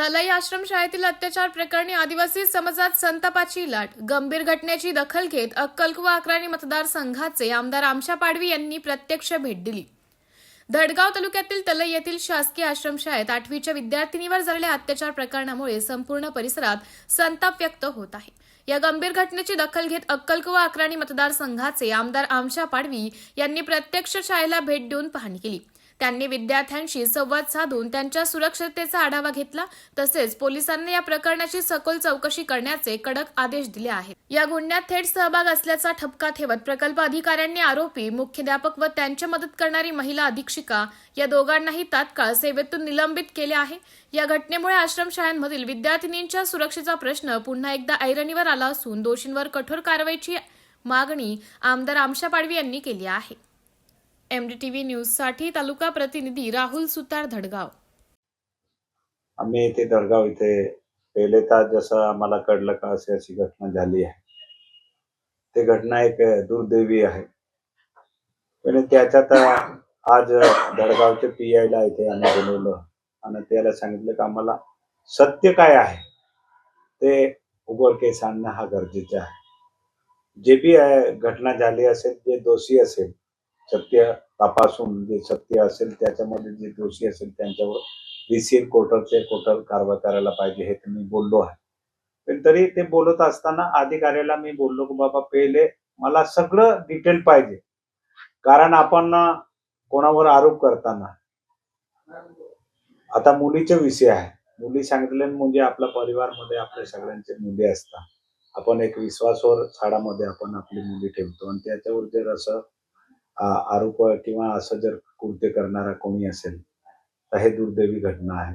तलई आश्रमशाळेतील अत्याचार प्रकरणी आदिवासी समाजात संतापाची लाट. गंभीर घटनेची दखल घेत अक्कलकुवा अकराणी मतदारसंघाचे आमदार आमशा पाडवी यांनी प्रत्यक्ष भेट दिली. धडगाव तालुक्यातील तलई येथील शासकीय आश्रमशाळेत आठवीच्या विद्यार्थिनीवर झालेल्या अत्याचार प्रकरणामुळे संपूर्ण परिसरात संताप व्यक्त होत आहे. या गंभीर घटनेची दखल घेत अक्कलकुवा अकराणी मतदारसंघाचे आमदार आमशा पाडवी यांनी प्रत्यक्ष शाळेला भेट देऊन पाहणी केली. त्यांनी विद्यार्थ्यांशी संवाद साधून त्यांच्या सुरक्षिततेचा आढावा घेतला. तसेच पोलिसांनी या प्रकरणाची सखोल चौकशी करण्याचे कडक आदेश दिले आहेत. या गुन्ह्यात थेट सहभाग असल्याचा ठपका ठेवत प्रकल्प अधिकाऱ्यांनी आरोपी मुख्याध्यापक व त्यांच्या मदत करणारी महिला अधीक्षिका या दोघांनाही तात्काळ सेवेतून निलंबित केले आहे. या घटनेमुळे आश्रमशाळांमधील विद्यार्थिनींच्या सुरक्षेचा प्रश्न पुन्हा एकदा ऐरणीवर आला असून दोषींवर कठोर कारवाईची मागणी आमदार आमशा पाडवी यांनी केली आहे. एमडीटीव्ही न्यूजसाठी तालुका प्रतिनिधी राहुल सुतार धडगाव. आम्ही इथे दडगाव इथे पहिले तास जसं आम्हाला कळलं का अशी अशी घटना झाली आहे. ते घटना एक दुर्दैवी आहे. पण त्याच्यात आज दडगावचे पी ला इथे आम्ही बोलवलं आणि त्याला सांगितलं का आम्हाला सत्य काय आहे? ते उघडकेस आणणं हा गरजेचं आहे. जे बी घटना झाली असेल जे दोषी असेल सत्य तपासून जे सत्य असेल त्याच्यामध्ये जे दोषी असेल त्यांच्यावर डीसीएल कोर्टाचे कोर्टात कारवाई करायला पाहिजे हे तर मी बोललो आहे. पण तरी ते बोलत असताना अधिकाऱ्याला मी बोललो की बाबा पहिले मला सगळं डिटेल पाहिजे. कारण आपण कोणावर आरोप करताना आता मुलीच्या विषय आहे. मुली सांगितले म्हणजे आपल्या परिवारमध्ये आपल्या सगळ्यांचे मुली असतात. आपण एक विश्वासवर झाडामध्ये आपण आपली मुली ठेवतो आणि त्याच्यावर जर असं आरोप किंवा असं जर कृत्य करणारा कोणी असेल तर हे दुर्दैवी घटना आहे.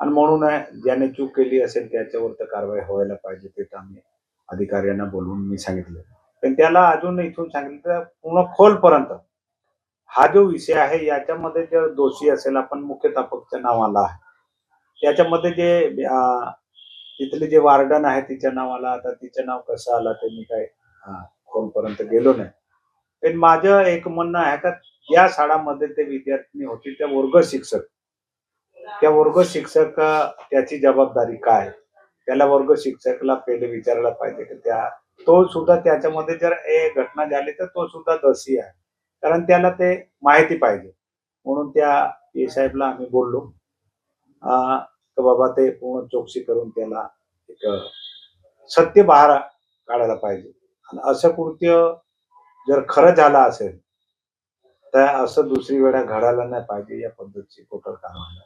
आणि म्हणून ज्याने चूक केली असेल त्याच्यावर तर कारवाई व्हायला पाहिजे ते तर आम्ही अधिकाऱ्यांना बोलवून मी सांगितलं. पण त्याला अजून इथून सांगितलं तर पूर्ण खोलपर्यंत हा जो विषय आहे याच्यामध्ये जर दोषी असेल आपण मुख्याध्यापकच्या नावाला आहे. त्याच्यामध्ये जे तिथले जे वार्डन आहे तिच्या नावाला आता तिचं नाव कसं आलं ते मी काय खोलपर्यंत गेलो नाही. पण माझं एक म्हणणं आहे का या शाळामध्ये ते विद्यार्थी होती त्या वर्ग शिक्षक. त्या वर्ग शिक्षक त्याची जबाबदारी काय? त्याला वर्ग शिक्षकला पहिले विचारायला पाहिजे की? त्या तो सुद्धा त्याच्यामध्ये जर ए घटना झाली तर तो सुद्धा दोषी आहे. कारण त्याला ते माहिती पाहिजे. म्हणून त्या ए साहेबला आम्ही बोललो. तर बाबा ते पूर्ण चौकशी करून त्याला एक सत्य बहार काढायला पाहिजे. आणि असं कृत्य जर खरं झालं असेल तर असं दुसरी वेळा घडायला नाही पाहिजे या पद्धतीची कोटर कारवाई